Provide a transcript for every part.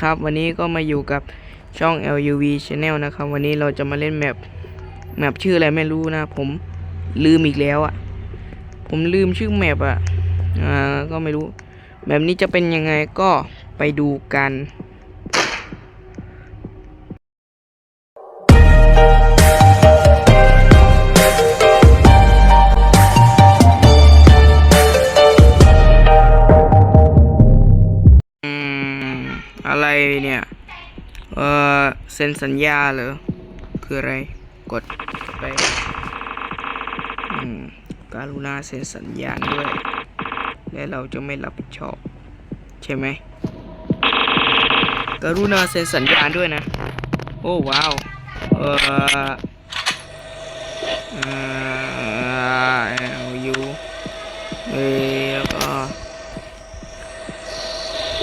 ครับวันนี้ก็มาอยู่กับช่อง LUV Channel นะครับวันนี้เราจะมาเล่นแมปแมปชื่ออะไรไม่รู้นะ ผมลืมอีกแล้วอะ่ะ ผมลืมชื่อแมปอะ่ะอ่าก็ไม่รู้แมปนี้จะเป็นยังไงก็ไปดูกัน เซ็นสัญญาเหรอ คืออะไร กดไปการุณาเซ็นสัญญาด้วย และเราจะไม่รับผิดชอบ ใช่ไหมกรุณาเซ็นสัญญาด้วยนะ โอ้ว้าว เออเออ L U เอแล้วก็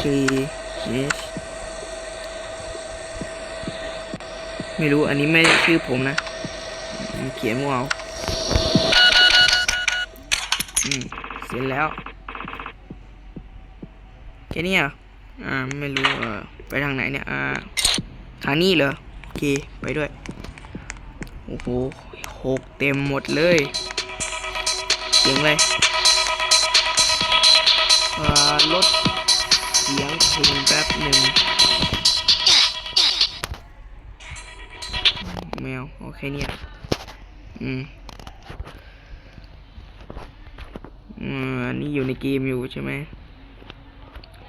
T H ไม่รู้อันนี้ไม่ชื่อผมนะเขียนมั่วเอาอืมเสร็จแล้วแค่นี้เหรอะอ่าไม่รู้เออไปทางไหนเนี่ยอ่าทางนี้เหรอโอเคไปด้วยโอ้โหหกเต็มหมดเลยเสียงเลยอ่าลดเสียงเพลงแป๊บหนึ่ง โอเคเนี่ยอืมอืมอันนี้อยู่ในเกมอยู่ใช่ไหม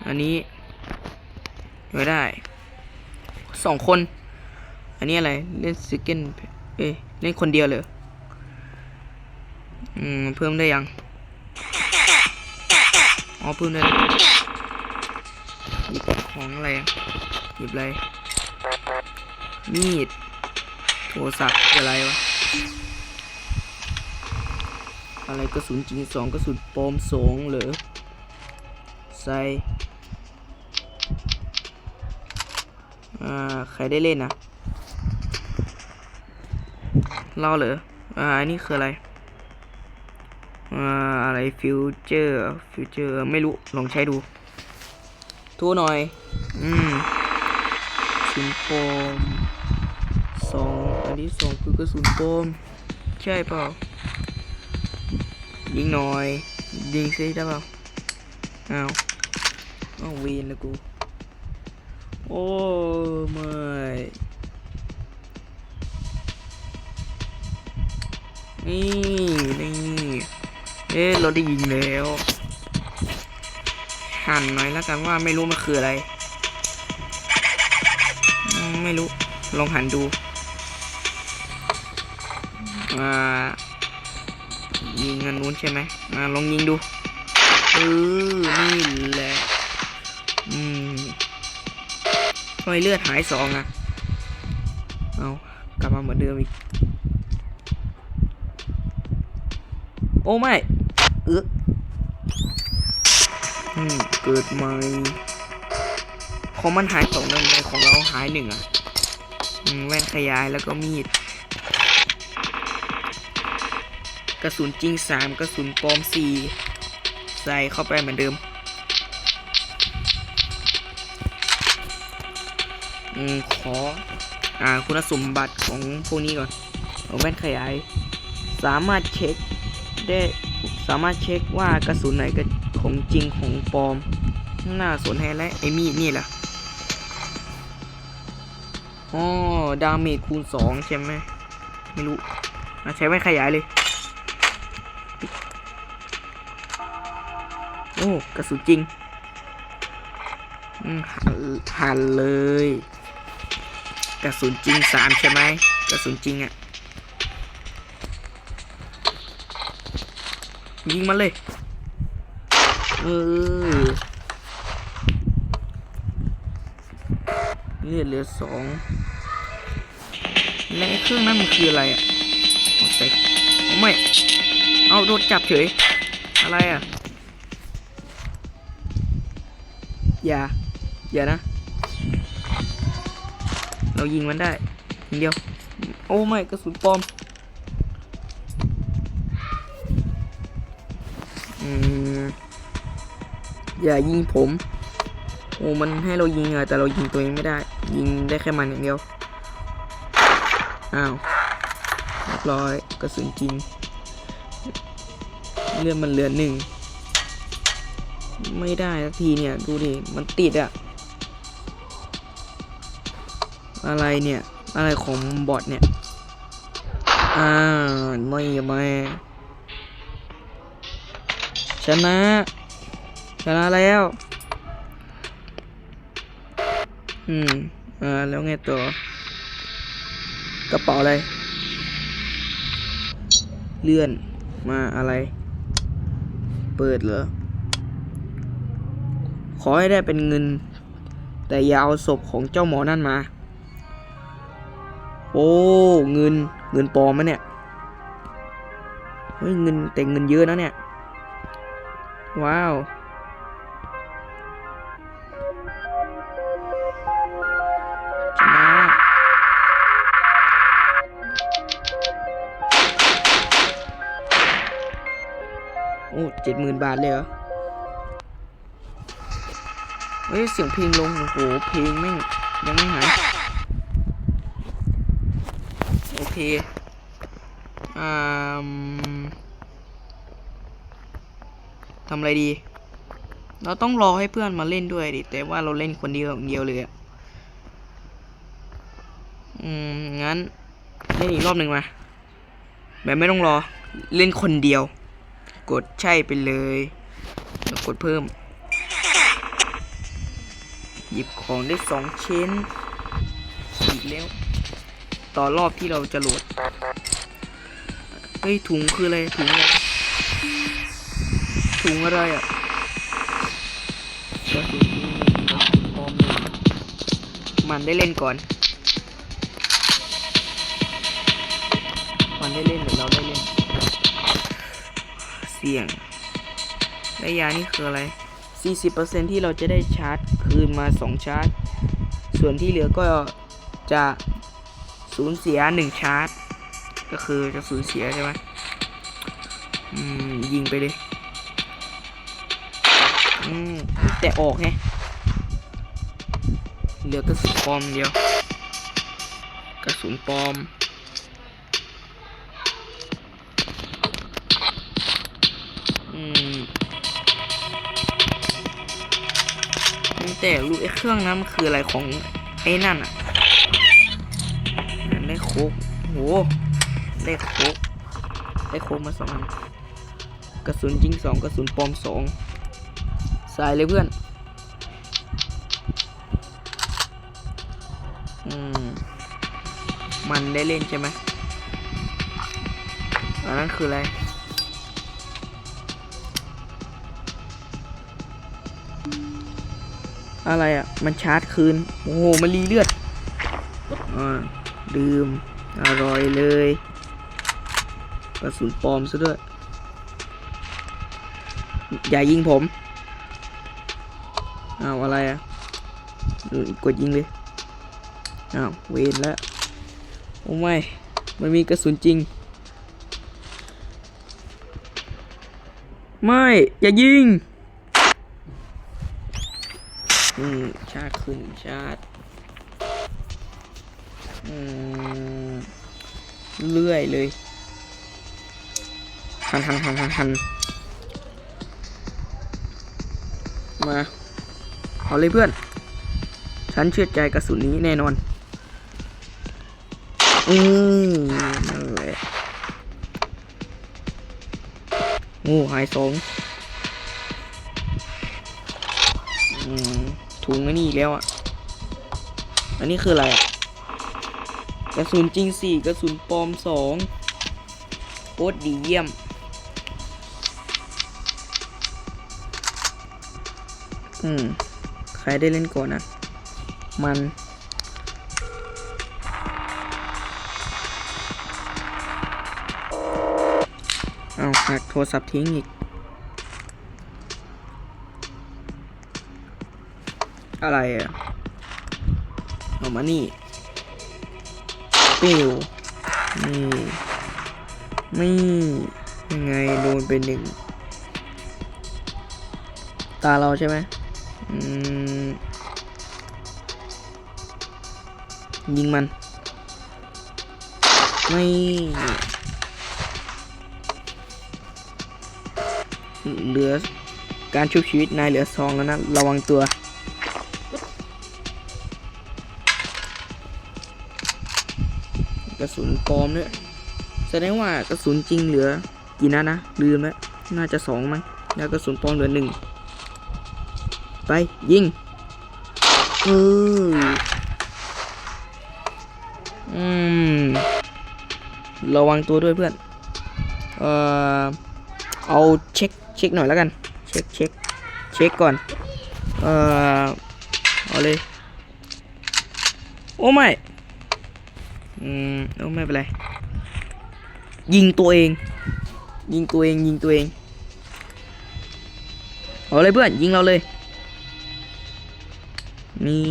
อันนี้ไม่ได้ สองคน อันนี้อะไร เล่นซิกเก้นเอ้ยเล่นคนเดียวเลย อืม เพิ่มได้ยัง อ๋อ เพิ่มได้หยิบของอะไร หยิบอะไร มีด โทรศัพท์อะไรวะ อะไรกระสุนจริงสองกระสุนปลอมสองเหรอใส่อ่าใครได้เล่นนะเราเหรออ่าอันนี้คืออะไรอ่าอะไรฟิวเจอร์ฟิวเจอร์ไม่รู้ลองใช้ดูทูหน่อย อืมกระสุนโปม สองอันที่สองคือกระสุนโปมใช่เปล่า ยิงหน่อย ยิงซิได้เปล่าอ้าวอ้าววีนล้วกู โอ้ไม่นี่นี่เอ๊ะเราได้ยิงแล้วหันหน่อยแล้วกันว่าไม่รู้มันคืออะไร ไม่รู้ ลองหันดู อ่ายิงอันนู้นใช่ไหมอ่าลองยิงดูเออนี่แหละ อืมทำไมเลือดหายสองอะเอากลับมาเหมือนเดิมอีก โอ้ไม่เอออืมเกิดใหม่ของมันหายสองนั่นเลยของเราหายหนึ่งอะ อืมแว่นขยายแล้วก็มีด กระสุนจริงสามกระสุนปลอมสี่ใส่เข้าไปเหมือนเดิม อืม ขอ อ่า คุณสมบัติของพวกนี้ก่อนเอาแว่นขยาย สามารถเช็คได้ สามารถเช็คว่ากระสุนไหนกระของจริงของปลอม น่าสนแฮและไอ้มีดนี่แหละอ๋อ ดาเมจคูณสองใช่ไหม ไม่รู้อะใช้แว่นขยายเลย โอ้กระสุนจริงหันหันเลย กระสุนจริงสามใช่ไหมกระสุนจริงอะ่ะยิงมันเลย เออเลือดเหลือสองและเครื่องนั้นมันคืออะไรอะ่ะเอาใส่เอาไม่ เอาโดนจับเฉย อะไรอะ อย่า อย่านะ เรายิงมันได้ทีเดียว โอ้ไม่กระสุนปลอม อืม อย่ายิงผมผอ้มันให้เรายิงอะแต่เรายิงตัวเองไม่ได้ ยิงได้แค่มันอย่างเดียว อ้าวร้อยกระสุนจริง เลือดมันเหลือหนึ่ง ไม่ได้สักทีเนี่ย ดูดิ มันติดอะอะไรเนี่ย อะไรของบอทเนี่ย อ่า ไม่ไม่ชนะ ชนะแล้ว อืม อ่า แล้วไงต่อกระเป๋าอะไร เลื่อนมาอะไร เปิดเหรอ ขอให้ได้เป็นเงิน แต่อย่าเอาศพของเจ้าหมอนั่นมา โอ้ เงิน เงินปลอมมเนี่ย เฮ้ย เงินแต่เงินเยอะนะเนี่ย ว้าว โอ้เจ็ดหมื่นบาทเลยเหรอ เฮ้ย เสียงเพลงลง โอ้โห เพลงแม่ยังไม่หาย โอเค อ่ามทำอะไรดี เราต้องรอให้เพื่อนมาเล่นด้วยดิ แต่ว่าเราเล่นคนเดียวอย่างเดียวเลยอะอืม งั้น เล่นอีกรอบหนึ่งมา แบบไม่ต้องรอ เล่นคนเดียว กดใช่ไปเลยแล้วกดเพิ่ม หยิบของได้สองชิ้น อีกแล้ว ต่อรอบที่เราจะโหลด เฮ้ย ถุงคืออะไร ถุงอะไร ถุงอะไรอะกระสุนหนึ่งกระสุนปลอมหนึ่งมันได้เล่นก่อน มันได้เล่นหรือเราได้เล่น เสี่ยงได้ยานี่คืออะไร 40%ที่เราจะได้ชาร์จคืนมา 2 ชาร์จ ส่วนที่เหลือก็จะสูญเสีย 1 ชาร์จ ก็คือจะสูญเสียใช่ไหมอืม ยิงไปเลย อืม แต่ออกไงเหลือกระสุนปลอมเดียว กระสุนปลอม แต่รู้ไอ้เครื่องนั้นมันคืออะไรของไอ้นั่นอะได้โคกโหได้โคกได้โคกมาสองอันกระสุนจริงสองกระสุนปลอมสองสายเลยเพื่อน อืม มันได้เล่นใช่ไหมอันนั้นคืออะไร อะไรอะ มันชาร์จคืน โอ้โห มันรีเลือดอ่าดื่ม อร่อยเลยกระสุนปลอมซะด้วย อย่ายิงผมอ้าวอะไรอะ กดยิงเลยอ้าวเวนแล้ว โอ้ไม่ มันมีกระสุนจริง ไม่ อย่ายิง อืมชาร์จขึ้นชาร์จอืมเลื่อยเลยหันหันหันหันหันมาเอาเลยเพื่อน ฉันเชื่อใจกระสุนนี้แน่นอน อืมนั่นแหละโอ้หายสองอืม ถุงอันนี้อีกแล้วอะ อันนี้คืออะไรอะกระสุนจริงสี่กระสุนปลอมสองโคตรดีเยี่ยม อืม ใครได้เล่นก่อนนะ มัน เอาหักโทรศัพท์ทิ้งอีก อะไรอะออกมานี่ปิวนี่นี่ยังไงโดนเป็นหนึ่งตาเราใช่ไหมอืมยิงมัน ไม่เหลือการชุบชีวิตนายเหลือซองแล้วนะ ระวังตัว ระสุนปลอมเนี่ยแสดงว่ากระสุนจริงเหลือกี่นัดนะลืมแล้วน่าจะสองมั้งแล้วกระสุนปลอมเหลือหนึ่งไปยิงเอออืมระวังตัวด้วยเพื่อนเออเอาเช็คเช็คหน่อยแล้วกัน เช็คเช็คเช็คก่อนเออเอาเลยโอ้ไม่ อืมโอ้ไม่เป็นไร ยิงตัวเอง ยิงตัวเอง ยิงตัวเองเอาเลยเพื่อน ยิงเราเลย นี่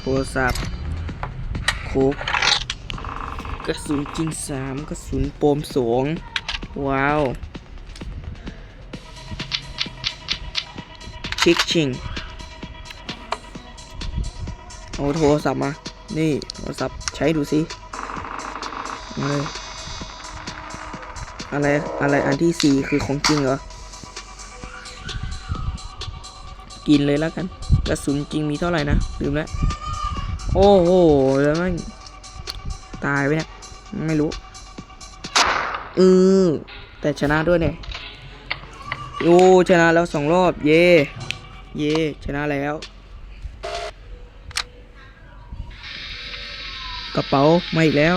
โทรศัพท์โคกกระสุนจริงสามกระสุนโปมสองว้าว ชิกชิง เอาโทรศัพท์มา นี่โทรศัพท์ใช้ดูสิเอาเลยอะไรอะไรอันที่สี่คือของจริงเหรอ กินเลยแล้วกัน กระสุนจริงมีเท่าไหร่นะลืมแล้ว โอ้โหแล้วมันตายไปเนี่ยไม่รู้เออแต่ชนะด้วยเนี่ยโอ้ชนะแล้วสองรอบ เย่เย่ชนะแล้ว กระเป๋ามาอีกแล้ว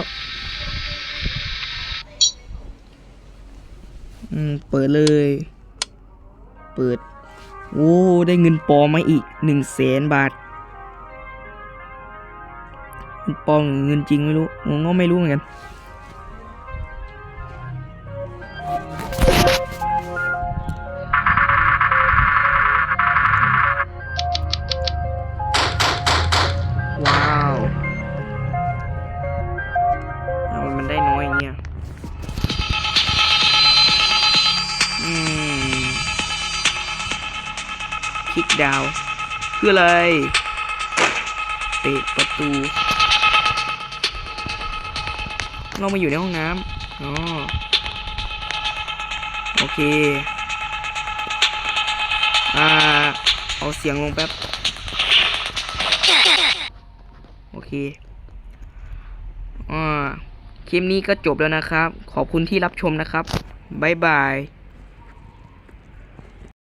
อืม เปิดเลย เปิด โอ้ ได้เงินปอมมาอีกหนึ่งแสนบาท เงินปอมหรือเงินจริงไม่รู้งงก็ไม่รู้เหมือนกัน ดาว คืออะไรเตะประตู เรามาอยู่ในห้องน้ำอ๋อโอเค อ่า เอาเสียงลงแป๊บ โอเค อ่า คลิปนี้ก็จบแล้วนะครับ ขอบคุณที่รับชมนะครับ บ๊ายบาย